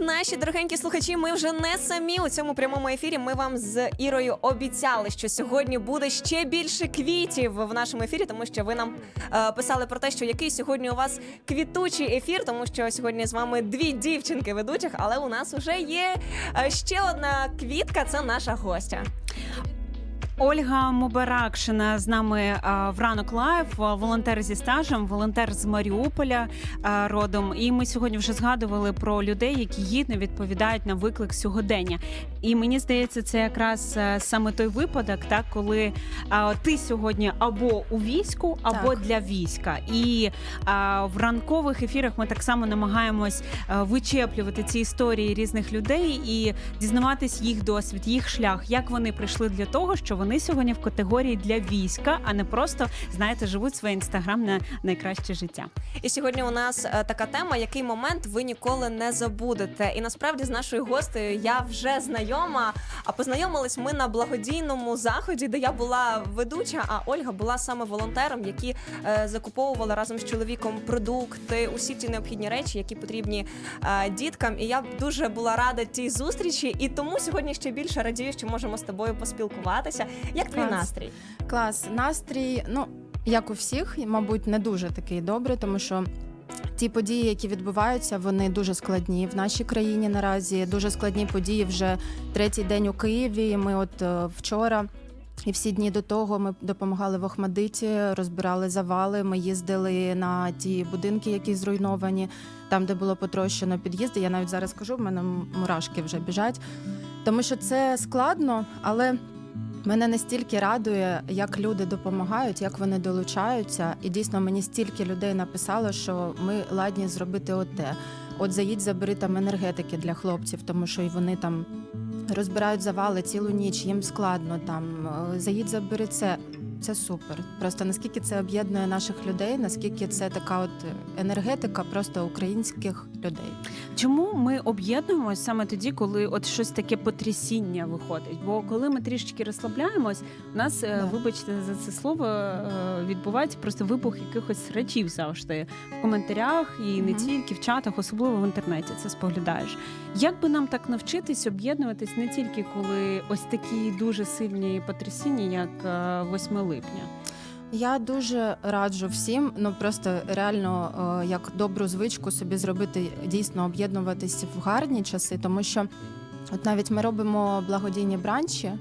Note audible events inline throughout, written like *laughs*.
Наші дорогенькі слухачі, ми вже не самі у цьому прямому ефірі. Ми вам з Ірою обіцяли, що сьогодні буде ще більше квітів в нашому ефірі, тому що ви нам е, писали про те, що який сьогодні у вас квітучий ефір, тому що сьогодні з вами дві дівчинки ведучих, але у нас вже є е, ще одна квітка. Це наша гостя. Ольга Мубаракшина з нами в ранок лайв, волонтер зі стажем, волонтер з Маріуполя родом. І ми сьогодні вже згадували про людей, які гідно відповідають на виклик сьогодення. І мені здається, це якраз е, саме той випадок, так коли ти сьогодні або у війську, або Так. для війська. І в ранкових ефірах ми так само намагаємось вичеплювати ці історії різних людей і дізнаватись їх досвід, їх шлях, як вони прийшли для того, що вони сьогодні в категорії для війська, а не просто знаєте, живуть своє інстаграм на найкраще життя. І сьогодні у нас е, така тема, який момент ви ніколи не забудете. І насправді з нашою гостею я вже знайома. А познайомились ми на благодійному заході, де я була ведуча, а Ольга була саме волонтером, які е, закуповували разом з чоловіком продукти, усі ті необхідні речі, які потрібні е, діткам. І я дуже була рада тій зустрічі. І тому сьогодні ще більше радію, що можемо з тобою поспілкуватися. Як твій Клас. настрій? Клас, настрій, ну як у всіх, мабуть, не дуже такий добрий, тому що. Ті події, які відбуваються, вони дуже складні в нашій країні наразі. Дуже складні події вже третій день у Києві. Ми от е, вчора і всі дні до того ми допомагали в Охмадиті, розбирали завали. Ми їздили на ті будинки, які зруйновані, там, де було потрощено під'їзди. Я навіть зараз кажу, в мене мурашки вже біжать, тому що це складно, але Мене настільки радує, як люди допомагають, як вони долучаються. І дійсно мені стільки людей написало, що ми ладні зробити оте. От заїдь, забери там енергетики для хлопців, тому що і вони там розбирають завали цілу ніч, їм складно там. е, Заїдь, забери це. Це супер. Просто наскільки це об'єднує наших людей, наскільки це така от енергетика просто українських людей. Чому ми об'єднуємось саме тоді, коли от щось таке потрясіння виходить? Бо коли ми трішечки розслабляємось, у нас, е, Да. вибачте за це слово, е, відбувається просто вибух якихось речів завжди в коментарях і не тільки в чатах, особливо в інтернеті. Це споглядаєш. Як би нам так навчитись об'єднуватись не тільки коли ось такі дуже сильні потрясіння, як е, 8 липня? Я дуже раджу всім, ну просто реально е, як добру звичку собі зробити дійсно об'єднуватись в гарні часи, тому що от навіть ми робимо благодійні бранчі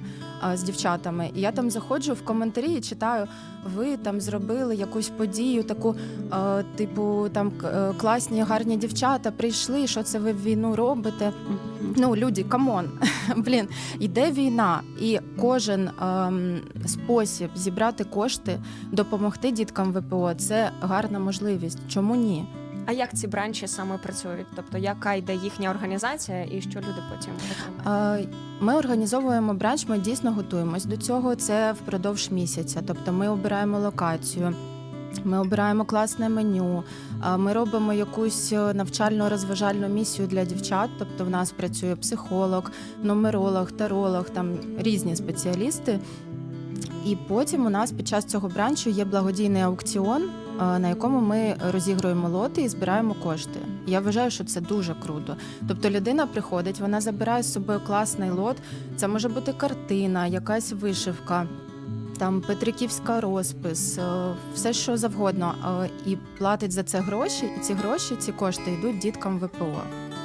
з дівчатами, і я там заходжу в коментарі і читаю, ви там зробили якусь подію, таку, типу, там е, класні гарні дівчата прийшли. Що це ви в війну робите? Ну, люди, камон, *laughs* блін, йде війна, і кожен ем, спосіб зібрати кошти, допомогти діткам ВПО це гарна можливість. Чому ні? А як ці бранчі саме працюють? Тобто, яка йде їхня організація і що люди потім Ми організовуємо бранч, ми дійсно готуємось до цього. Це впродовж місяця. Тобто ми обираємо локацію. Ми обираємо класне меню, ми робимо якусь е, навчально-розважальну місію для дівчат. Тобто, в нас працює психолог, нумеролог, таролог, там різні спеціалісти. І потім у нас під час цього бранчу є благодійний аукціон, на якому ми розігруємо лоти і збираємо кошти. Я вважаю, що це дуже круто. Тобто людина приходить, вона забирає з собою класний лот. Це може бути картина, якась вишивка, там Петриківська розпис, е, все що завгодно. е, І платить за це гроші, і ці гроші, ці кошти йдуть діткам ВПО.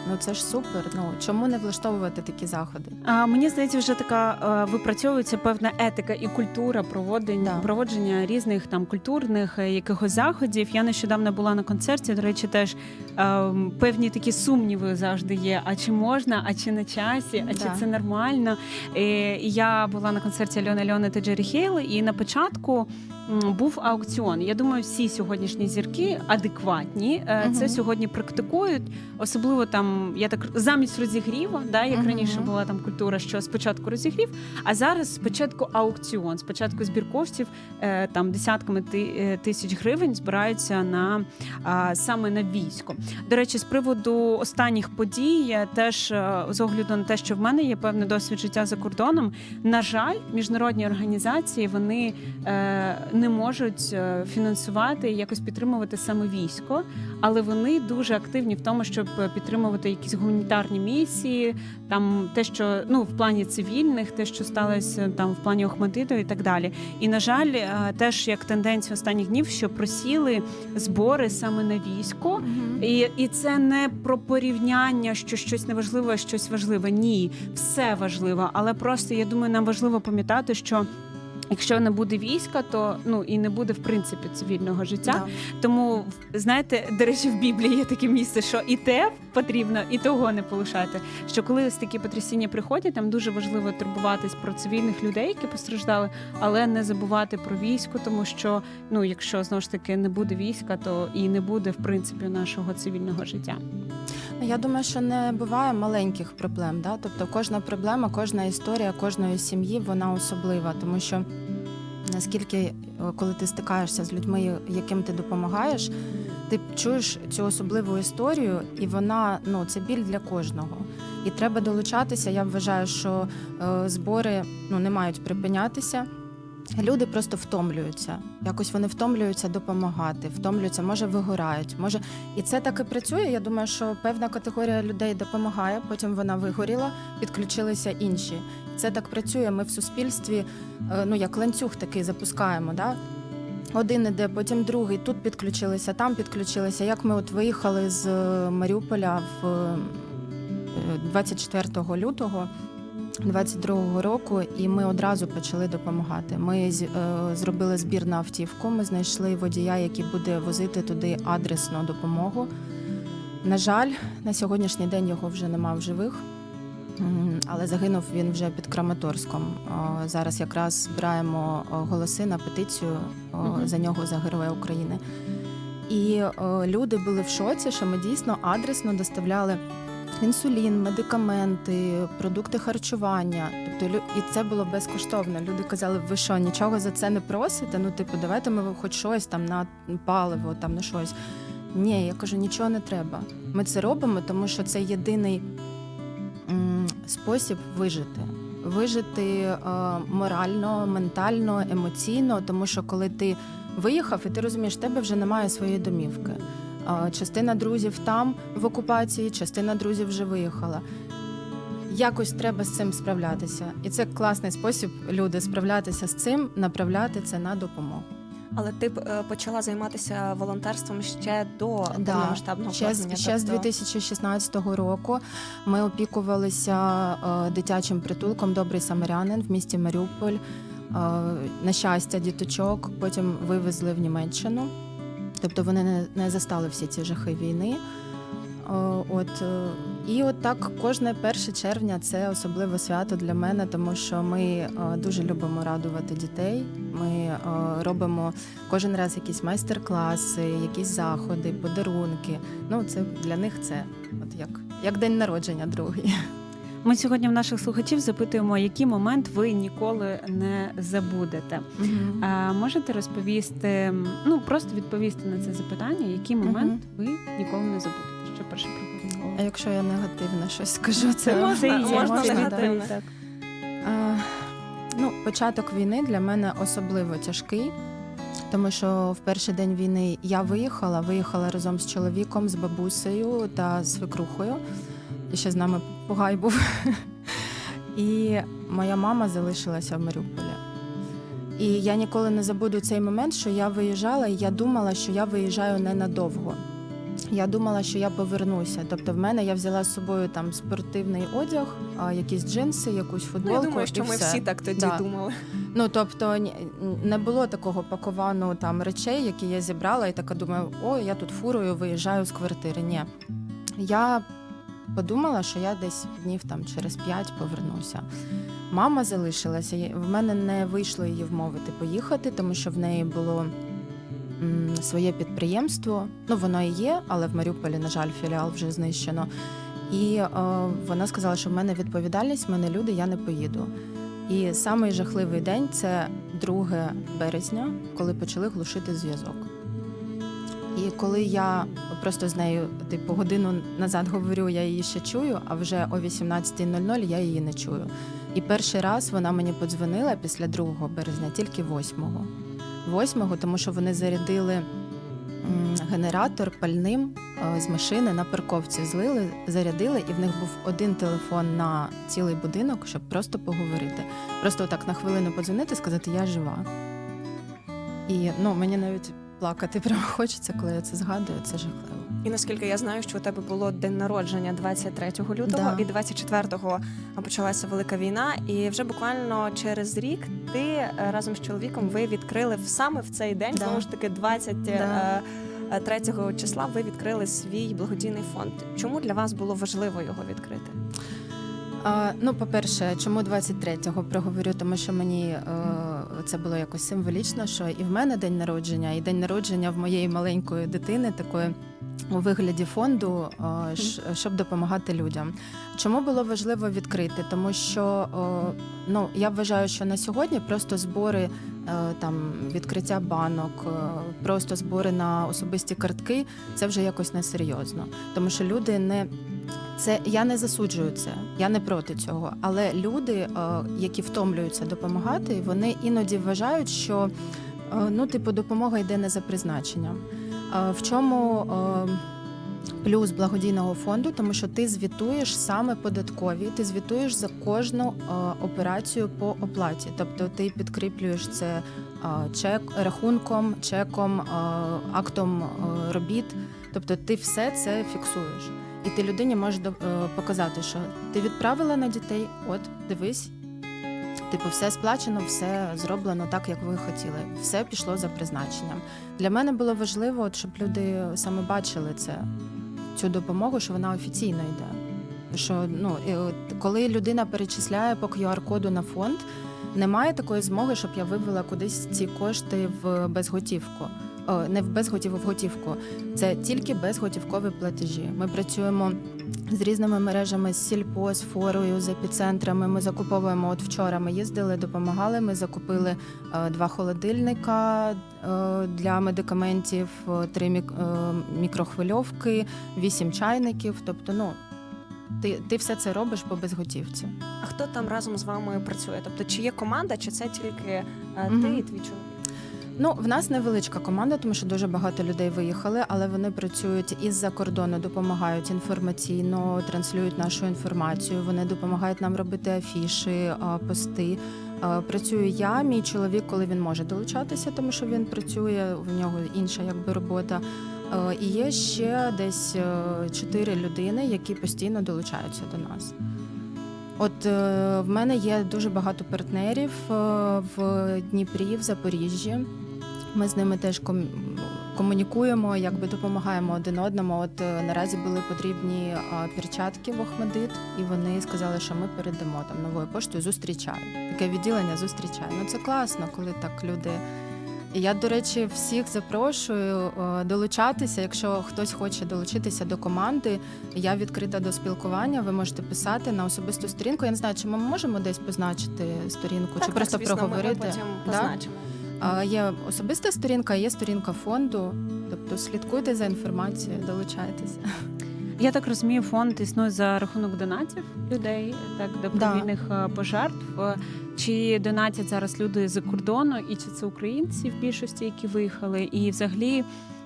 Ну це ж супер. Ну чому не влаштовувати такі заходи? А, мені здається, вже така е, випрацьовується певна етика і культура проводення, Да. проводження різних там культурних е, якихось заходів. Я нещодавно була на концерті. До речі, теж е, певні такі сумніви завжди є. А чи можна, а чи на часі, а чи це нормально? Е, і я була на концерті Альони Альони та Джері Хейли, і на початку. Був аукціон. Я думаю, всі сьогоднішні зірки адекватні. е, Це сьогодні практикують, особливо там. Я так замість розігріва, да, як Мгм. раніше була там культура, що спочатку розігрів, а зараз спочатку аукціон, спочатку збір коштів е, там десятками е, тисяч гривень збираються на саме на військо. До речі, з приводу останніх подій, я теж з огляду на те, що в мене є певний досвід життя за кордоном. На жаль, міжнародні організації вони е, не можуть е, фінансувати і якось підтримувати саме військо, але вони дуже активні в тому, щоб підтримувати якісь гуманітарні місії, там те, що ну в плані цивільних, те, що сталося там в плані Охматиту і так далі. І на жаль, е, теж як тенденція останніх днів, що просіли збори саме на військо. І, і це не про порівняння, що щось неважливе, щось важливе. Ні, все важливо. Але просто я думаю, нам важливо пам'ятати, що. Якщо не буде війська, то ну і не буде в принципі цивільного життя. Да. Тому знаєте, до речі, в Біблії є таке місце, що і те потрібно, і того не полишати. Що коли ось такі потрясіння приходять, там дуже важливо турбуватись про цивільних людей, які постраждали, але не забувати про військо, тому що ну, якщо знову ж таки не буде війська, то і не буде в принципі нашого цивільного життя. Я думаю, що не буває маленьких проблем. Да? Тобто кожна проблема, кожна історія кожної сім'ї вона особлива, тому що наскільки, е, коли ти стикаєшся з людьми, яким ти допомагаєш, ти чуєш цю особливу історію, і вона ну це біль для кожного. І треба долучатися. Я вважаю, що е, збори ну не мають припинятися. Люди просто втомлюються. Якось вони втомлюються допомагати, втомлюються, може вигорають, може і це так і працює. Я думаю, що певна категорія людей допомагає, потім вона вигоріла, підключилися інші. Це так працює. Ми в суспільстві, е, ну як ланцюг такий запускаємо. Да? Один іде, потім другий. Тут підключилися, там підключилися. Як ми от виїхали з е, Маріуполя в е, 24 лютого. 22-го року, і ми одразу почали допомагати. Ми е, зробили збір на автівку. Ми знайшли водія, який буде возити туди адресну допомогу. На жаль, на сьогоднішній день його вже нема в живих, але загинув він вже під Краматорськом. Зараз якраз збираємо голоси на петицію за нього за Героя України. І люди були в шоці, що ми дійсно адресно доставляли інсулін, медикаменти, продукти харчування. Тобто і це було безкоштовно. Люди казали, ви що, нічого за це не просите? Ну, типу, давайте ми хоч щось там на паливо, там на щось. Ні, я кажу, нічого не треба. Ми це робимо, тому що це єдиний м, спосіб вижити. Вижити е, морально, ментально, емоційно, тому що коли ти виїхав, і ти розумієш, в тебе вже немає своєї домівки. Частина друзів там в окупації, частина друзів вже виїхала. Якось треба з цим справлятися. І це класний спосіб люди справлятися з цим, направляти це на допомогу. Але ти е, почала займатися волонтерством ще до Да, повномасштабного Ще, з- вторгнення. ще з тобто- 2016 року ми опікувалися е, дитячим притулком Добрий Самарянин в місті Маріуполь. Е, на щастя, діточок потім вивезли в Німеччину. Тобто вони не, не застали всі ці жахи війни. От, е, і от так кожне 1 червня це особливе свято для мене, тому що ми е, дуже любимо радувати дітей. Ми е, робимо кожен раз якісь майстер-класи, якісь заходи, подарунки. Ну, це для них це от як, як день народження другий. Ми сьогодні в наших слухачів запитуємо, який момент ви ніколи не забудете. А можете розповісти, ну просто відповісти на це запитання, який момент ви ніколи не забудете? Що перше приходить А якщо я негативно щось скажу, це Можна, Це можна можна негативне. відповідь, так. Е, Ну, початок війни для мене особливо тяжкий, тому що в перший день війни я виїхала, виїхала разом з чоловіком, з бабусею та свекрухою. І ще з нами пугай був. І моя мама залишилася в Маріуполі. І я ніколи не забуду цей момент, що я виїжджала, і я думала, що я виїжджаю ненадовго. Я думала, що я повернуся. Тобто, в мене я взяла з собою там спортивний одяг, якісь джинси, якусь Ну, футболку. я думаю, що і ми все. всі так тоді Да. думали. Ну тобто не було такого паковану там речей, які я зібрала, і така думаю, о, я тут фурою виїжджаю з квартири. Ні. Я подумала, що я десь днів там через п'ять повернуся. Мама залишилася. В мене не вийшло її вмовити поїхати, тому що в неї було м, своє підприємство. Ну, воно і є, але в Маріуполі, на жаль, філіал вже знищено. І е, вона сказала, що в мене відповідальність, в мене люди, я не поїду. І самий жахливий день це 2 березня, коли почали глушити зв'язок. І коли я просто з нею, типу, годину назад говорю, я її ще чую, а вже о 18.00 я її не чую. І перший раз вона мені подзвонила після 2 березня, тільки 8-го. 8-го, тому що вони зарядили генератор пальним е, з машини на парковці. Злили, зарядили, і в них був один телефон на цілий будинок, щоб просто поговорити. Просто так на хвилину подзвонити, сказати Я жива. І ну, мені навіть плакати прямо хочеться, коли я це згадую. Це жахливо. І наскільки я знаю, що у тебе було день народження 23 лютого, Да. і 24-го почалася велика війна. І вже буквально через рік ти е, разом з чоловіком ви відкрили в- саме в цей день, Да. знову ж таки, 23 числа. Ви відкрили свій благодійний фонд. Чому для вас було важливо його відкрити? А, ну, по-перше, чому 23-го проговорю, тому що мені е, це було якось символічно, що і в мене день народження, і день народження в моєї маленької дитини, такої у вигляді фонду, щоб допомагати людям. Чому було важливо відкрити? Тому що ну, я вважаю, що на сьогодні просто збори. е, Там відкриття банок, е, просто збори на особисті картки це вже якось несерйозно, тому що люди не це я не засуджую це, я не проти цього. Але люди, е, які втомлюються допомагати, вони іноді вважають, що е, ну, типу, допомога йде не за призначенням. Е, В чому плюс благодійного фонду? Тому що ти звітуєш саме податкові, ти звітуєш за кожну операцію по оплаті. Тобто ти підкріплюєш це чек, рахунком, чеком, актом робіт. Тобто ти все це фіксуєш. І ти людині можеш е, показати, що ти відправила на дітей, от дивись. Типу, все сплачено, все зроблено так, як ви хотіли. Все пішло за призначенням. Для мене було важливо, от, щоб люди саме бачили це, цю допомогу, що вона офіційно йде. Що ну, коли людина перечисляє по QR-коду на фонд, немає такої змоги, щоб я вивела кудись ці кошти в безготівку. О, не в безготівку, в готівку. Це тільки безготівкові платежі. Ми працюємо з різними мережами з сільпо, з форою, з епіцентрами. Ми закуповуємо. От вчора ми їздили, допомагали. Ми закупили е, два холодильника е, для медикаментів, е, три мік- е, мікрохвильовки, вісім чайників. Тобто, ну ти, ти все це робиш по безготівці. А хто там разом з вами працює? Тобто, чи є команда, чи це тільки е, ти Мгм. і твій чоловік? Ну, в нас невеличка команда, тому що дуже багато людей виїхали, але вони працюють із-за кордону, допомагають інформаційно, транслюють нашу інформацію. Вони допомагають нам робити афіші, пости. Працюю я, мій чоловік, коли він може долучатися, тому що він працює, в нього інша якби робота. І є ще десь е, чотири людини, які постійно долучаються до нас. От е, в мене є дуже багато партнерів е, в Дніпрі, в Запоріжжі. Ми з ними теж ком- комунікуємо, якби допомагаємо один одному. От е, наразі були потрібні перчатки в Охмадит, і вони сказали, що ми передамо там новою поштою. Зустрічають таке відділення. Зустрічає. Ну це класно, коли так люди. І я, до речі, всіх запрошую е, долучатися. Якщо хтось хоче долучитися до команди, я відкрита до спілкування. Ви можете писати на особисту сторінку. Я не знаю, чи ми можемо десь позначити сторінку, чи просто звісно, проговорити. Ми потім позначимо. А, Є особиста сторінка, є сторінка фонду. Тобто слідкуйте за інформацією, долучайтеся. Я так розумію, фонд існує за рахунок донатів людей, так добровільних да. пожертв. Е, Чи донатять зараз люди з кордону, і чи це українці в більшості, які виїхали, і взагалі.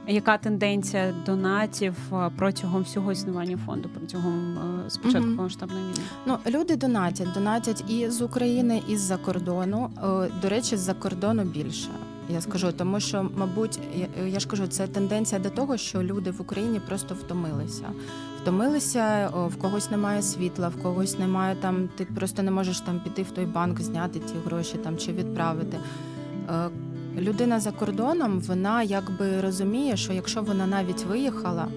Яка тенденція донатів е, протягом всього існування фонду протягом е, спочатку Мгм. повномасштабної війни? Ну, люди донатять, донатять і з України, і з-за кордону. Е, До речі, з-за кордону більше. Я скажу, тому що, мабуть, я ж кажу, це тенденція до того, що люди в Україні просто втомилися. Втомилися, в когось немає світла, в когось немає там. Ти просто не можеш там піти в той банк, зняти ті гроші там чи відправити. Людина за кордоном, вона якби розуміє, що якщо вона навіть виїхала,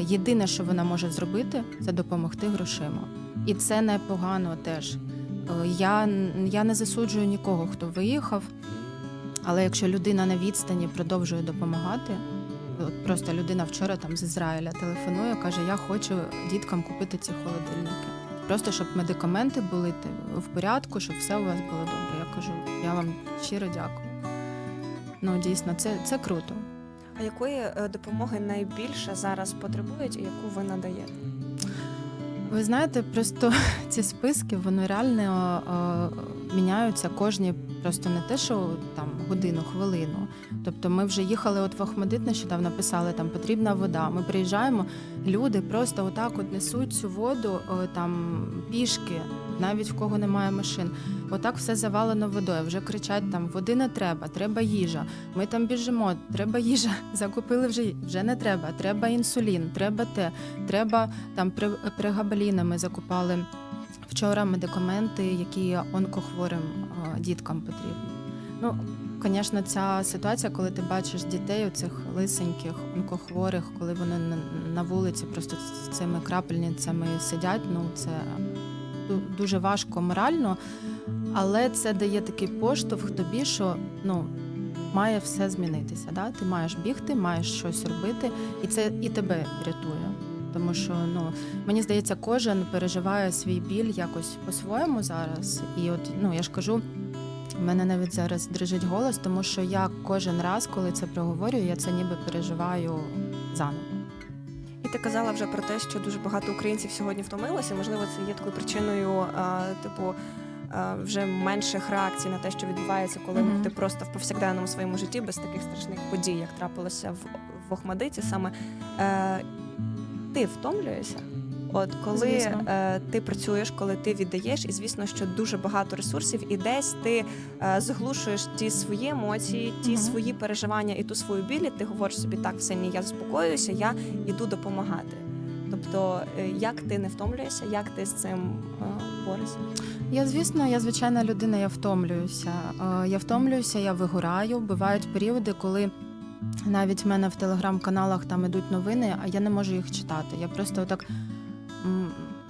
Єдине, що вона може зробити, це допомогти грошима. І це непогано теж. Е, Я, я не засуджую нікого, хто виїхав, але якщо людина на відстані продовжує допомагати, от просто людина вчора там з Ізраїля телефонує, каже: Я хочу діткам купити ці холодильники. Просто щоб медикаменти були в порядку, щоб все у вас було добре. Я кажу, я вам щиро дякую. Ну, дійсно, це, це круто. А якої е, допомоги найбільше зараз потребують і яку ви надаєте? Ви знаєте, просто *laughs* ці списки вони реально е, міняються кожні, просто не те, що там годину, хвилину. Тобто ми вже їхали от в Охмадит нещодавно писали, там потрібна вода. Ми приїжджаємо, люди просто отак от несуть цю воду е, там пішки, навіть в кого немає машин. Отак все завалено водою. Вже кричать там води не треба, треба їжа. Ми там біжимо, треба їжа. *laughs* Закупили вже вже не треба. Треба інсулін, треба те, треба там при, пригабаліна ми закупали вчора медикаменти, які онкохворим е, діткам потрібні. Ну, звісно, ця ситуація, коли ти бачиш дітей, оцих лисеньких, онкохворих, коли вони на, вулиці просто з цими крапельницями сидять, ну це дуже важко морально, але це дає такий поштовх тобі, що ну. Має все змінитися. Да? Ти маєш бігти, маєш щось робити, і це і тебе рятує. Тому що ну мені здається, кожен переживає свій біль якось по-своєму зараз. І от ну я ж кажу, в мене навіть зараз дрижить голос, тому що я кожен раз, коли це проговорюю, я це ніби переживаю заново. І ти казала вже про те, що дуже багато українців сьогодні втомилося. Можливо, це є такою причиною, а, типу. Вже менших реакцій на те, що відбувається, коли Мгм. ти просто в повсякденному своєму житті без таких страшних подій, як трапилося в, в Охмадиті, саме е, ти втомлюєшся. От коли е, ти працюєш, коли ти віддаєш, і звісно, що дуже багато ресурсів, і десь ти е, заглушуєш ті свої емоції, ті Мгм. свої переживання і ту свою біль. і Ти говориш собі так, все ні, я заспокоююся, я іду допомагати. Тобто, е, як ти не втомлюєшся, як ти з цим е, борешся? Я, звісно, я звичайна людина, я втомлююся. Е, Я втомлююся, я вигораю. Бувають періоди, коли навіть в мене в телеграм-каналах там ідуть новини, а я не можу їх читати. Я просто отак.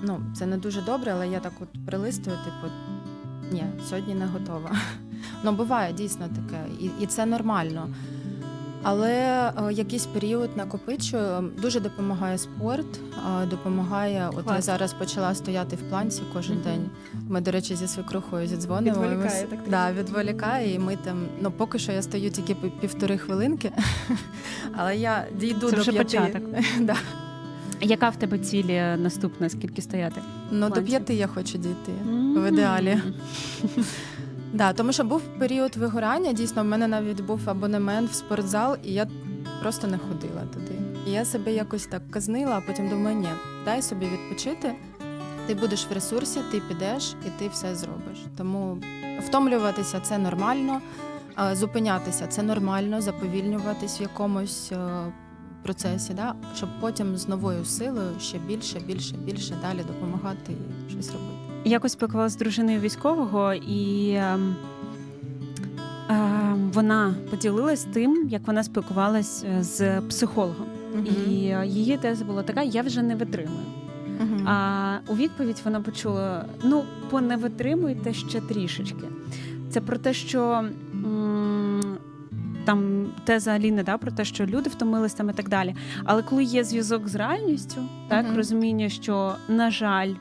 Ну, це не дуже добре, але я так от прилистую, типу, ні, сьогодні не готова. *laughs* Ну, буває дійсно таке, і, і це нормально. Але е, якийсь період накопичую. Дуже допомагає спорт, е, допомагає. От я зараз почала стояти в планці кожен день. Ми, до речі, зі свекрухою зідзвонимо. Відволікає, так да, відволікає, і ми там. Ну, поки що я стою тільки пів- півтори хвилинки, *laughs* але я дійду Це до вже п'яти. початок. *laughs* да. Яка в тебе ціль е, наступна? Скільки стояти? Ну, до п'яти я хочу дійти. В ідеалі. *laughs* Да, тому що був період вигорання. Дійсно, в мене навіть був абонемент в спортзал, і я просто не ходила туди. І я себе якось так казнила, а потім думаю, ні, дай собі відпочити. Ти будеш в ресурсі, ти підеш і ти все зробиш. Тому втомлюватися це нормально, зупинятися це нормально, заповільнюватись в якомусь е, процесі, да? щоб потім з новою силою ще більше, більше, більше далі допомагати і щось робити. Якось спілкувалася з дружиною військового, і ем, ем, вона поділилась тим, як вона спілкувалась е, з психологом. І е, її теза була така: я вже не витримую. Мгм. А у відповідь вона почула: ну, не витримуйте ще трішечки. Це про те, що м, там теза Аліни, да, про те, що люди втомились там і так далі. Але коли є зв'язок з реальністю, так Мгм. розуміння, що на жаль.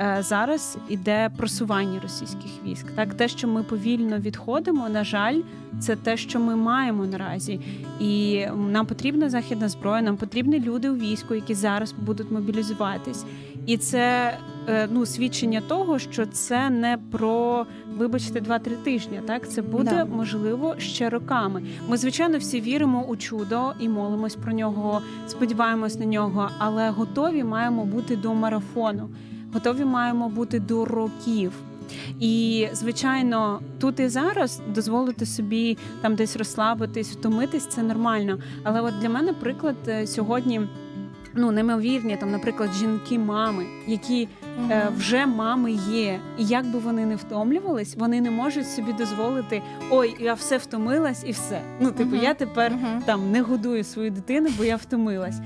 е, Зараз іде просування російських військ. Так, те, що ми повільно відходимо, на жаль, це те, що ми маємо наразі. І нам потрібна західна зброя, нам потрібні люди у війську, які зараз будуть мобілізуватись. І це ну, свідчення того, що це не про, вибачте, 2-3 тижні. Так, це буде Да. можливо ще роками. Ми, звичайно, всі віримо у чудо і молимось про нього, сподіваємось на нього, але готові маємо бути до марафону, готові маємо бути до років. І звичайно, тут і зараз дозволити собі там десь розслабитись, втомитись це нормально. Але от для мене приклад е, сьогодні. Ну, неймовірні, там, наприклад, жінки-мами, які е. Вже мами є, і як би вони не втомлювались, вони не можуть собі дозволити ой, я все втомилась і все. Ну, типу, я тепер там не годую свою дитину, бо я втомилась.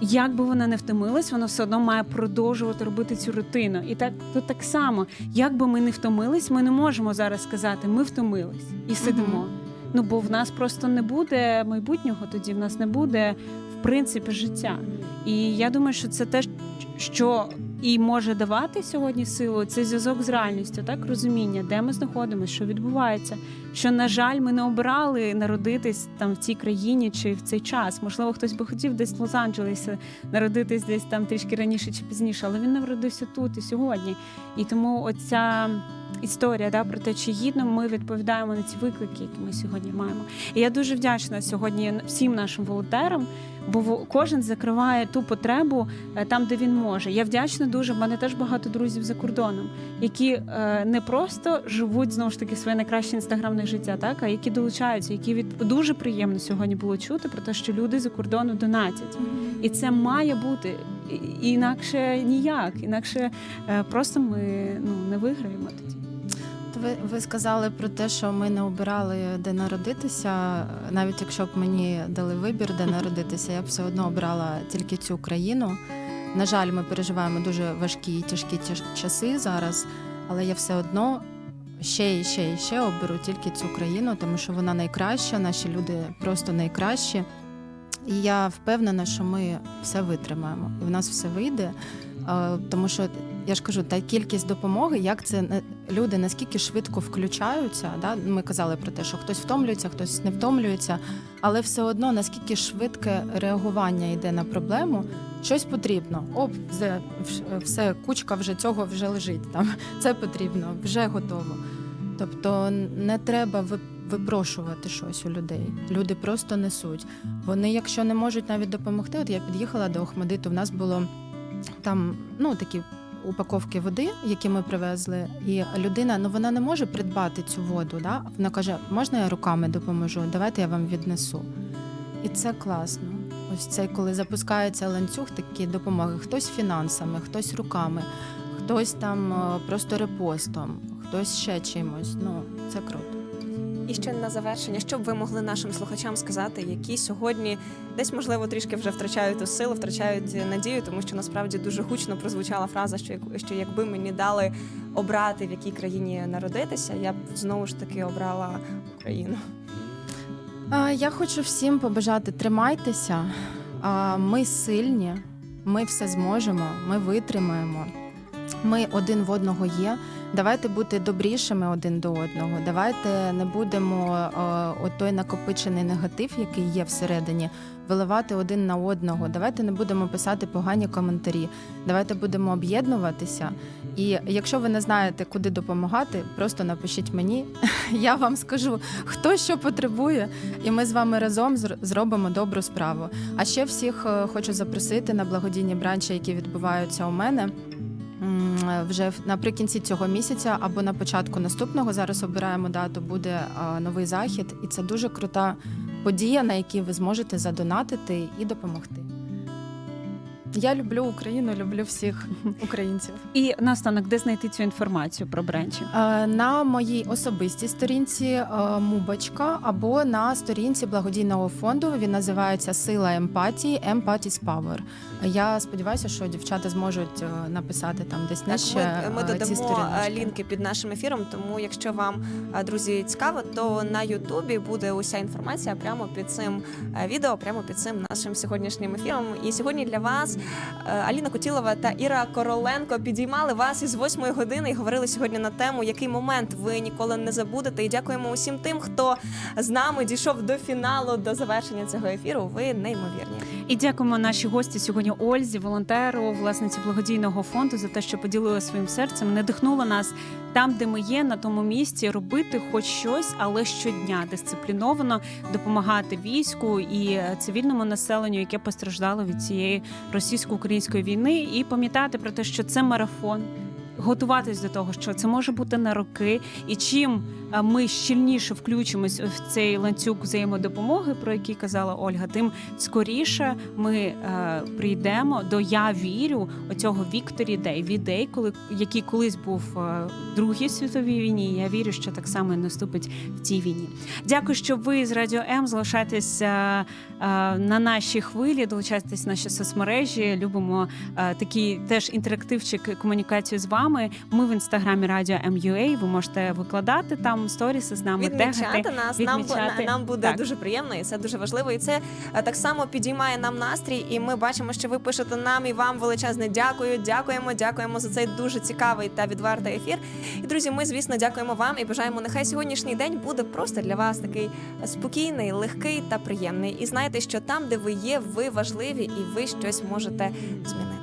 Як би вона не втомилась, вона все одно має продовжувати робити цю рутину. І так тут так само, як би ми не втомились, ми не можемо зараз сказати, ми втомились і сидимо. Ну бо в нас просто не буде майбутнього, тоді в нас не буде в принципі життя. І я думаю, що це те, що і може давати сьогодні силу це зв'язок з реальністю, так розуміння, де ми знаходимося, що відбувається. Що на жаль, ми не обрали народитись там в цій країні чи в цей час. Можливо, хтось би хотів десь в Лос-Анджелесі народитись десь там трішки раніше чи пізніше, але він народився тут і сьогодні. І тому оця історія да, про те, чи гідно ми відповідаємо на ці виклики, які ми сьогодні маємо. І я дуже вдячна сьогодні всім нашим волонтерам, бо кожен закриває ту потребу е, там, де він може. Я вдячна дуже. В мене теж багато друзів за кордоном, які е, не просто живуть знову ж таки своє найкраще інстаграмне життя, так а які долучаються, які від дуже приємно сьогодні було чути про те, що люди за кордону донатять. І це має бути І- інакше ніяк, інакше е, просто ми ну не виграємо тоді. Ви, ви сказали про те, що ми не обирали, де народитися. Навіть якщо б мені дали вибір, де народитися, я б все одно обрала тільки цю країну. На жаль, ми переживаємо дуже важкі і тяжкі часи зараз, але я все одно ще і ще і ще оберу тільки цю країну, тому що вона найкраща, наші люди просто найкращі. І я впевнена, що ми все витримаємо, і в нас все вийде. Е, Тому що я ж кажу, та кількість допомоги, як це люди наскільки швидко включаються. Да? Ми казали про те, що хтось втомлюється, хтось не втомлюється, але все одно наскільки швидке реагування йде на проблему, щось потрібно. Оп, все, все кучка вже цього вже лежить. Там *laughs* це потрібно, вже готово. Тобто не треба випрошувати щось у людей. Люди просто несуть. Вони, якщо не можуть навіть допомогти, от я під'їхала до Охмадиту, в нас було там ну такі упаковки води, які ми привезли, і людина ну вона не може придбати цю воду. Да? Вона каже: можна я руками допоможу? Давайте я вам віднесу. І це класно. Ось це коли запускається ланцюг такі допомоги. Хтось фінансами, хтось руками, хтось там е, просто репостом, хтось ще чимось. Ну це круто. І ще на завершення, що б ви могли нашим слухачам сказати, які сьогодні десь можливо трішки вже втрачають ту силу, втрачають надію, тому що насправді дуже гучно прозвучала фраза, що що якби мені дали обрати в якій країні народитися, я б знову ж таки обрала Україну. Я хочу всім побажати тримайтеся. Ми сильні, ми все зможемо, ми витримаємо. Ми один в одного є. Давайте бути добрішими один до одного. Давайте не будемо е, той накопичений негатив, який є всередині, виливати один на одного. Давайте не будемо писати погані коментарі. Давайте будемо об'єднуватися. І якщо ви не знаєте, куди допомагати, просто напишіть мені. *laughs* Я вам скажу, хто що потребує, і ми з вами разом зробимо добру справу. А ще всіх е, хочу запросити на благодійні бранчі, які відбуваються у мене. Е, Вже наприкінці цього місяця або на початку наступного зараз обираємо дату. Буде е, новий захід, і це дуже крута подія, на якій ви зможете задонатити і допомогти. Я люблю Україну, люблю всіх *laughs* українців. І наостанок, де знайти цю інформацію про бренчі? Е, На моїй особистій сторінці е, Мубочка або на сторінці благодійного фонду. Він називається Сила емпатії Empathy's Power. Я сподіваюся, що дівчата зможуть е, написати там десь Так, нижче ми, ми е, ці сторіночки. лінки під нашим ефіром. Тому, якщо вам друзі цікаво, то на Ютубі буде уся інформація прямо під цим відео, прямо під цим нашим сьогоднішнім ефіром. І сьогодні для вас Аліна Кутілова та Іра Короленко підіймали вас із 8 години і говорили сьогодні на тему, який момент ви ніколи не забудете. І дякуємо усім тим, хто з нами дійшов до фіналу, до завершення цього ефіру. Ви неймовірні. І дякуємо нашій гості сьогодні Ользі, волонтеру, власниці благодійного фонду, за те, що поділила своїм серцем, надихнула нас там, де ми є, на тому місці, робити хоч щось, але щодня дисципліновано допомагати війську і цивільному населенню, яке постраждало від цієї російсько-української війни, і пам'ятати про те, що це марафон. Готуватись до того, що це може бути на роки, і чим ми щільніше включимось в цей ланцюг взаємодопомоги, про який казала Ольга, тим скоріше ми е, прийдемо до я вірю оцього Вікторі Дей, відей, коли який колись був е, в Другій світовій війні. Я вірю, що так само наступить в цій війні. Дякую, що ви з Радіо М залишаєтесь е, е, на нашій хвилі, долучайтесь в наші соцмережі. Любимо е, такий теж інтерактивчик комунікацію з вами. Ми в інстаграмі Радіо МЮА. Ви можете викладати там інстаграм, сторіси з нами Відмічати тегати. нас нам, відмічати. нам буде Так. дуже приємно, і це дуже важливо. І це е, так само підіймає нам настрій. І ми бачимо, що ви пишете нам і вам величезне дякую. Дякуємо, дякуємо за цей дуже цікавий та відвертий ефір. І друзі, ми звісно дякуємо вам і бажаємо. Нехай сьогоднішній день буде просто для вас такий спокійний, легкий та приємний. І знайте, що там, де ви є, ви важливі і ви щось можете змінити.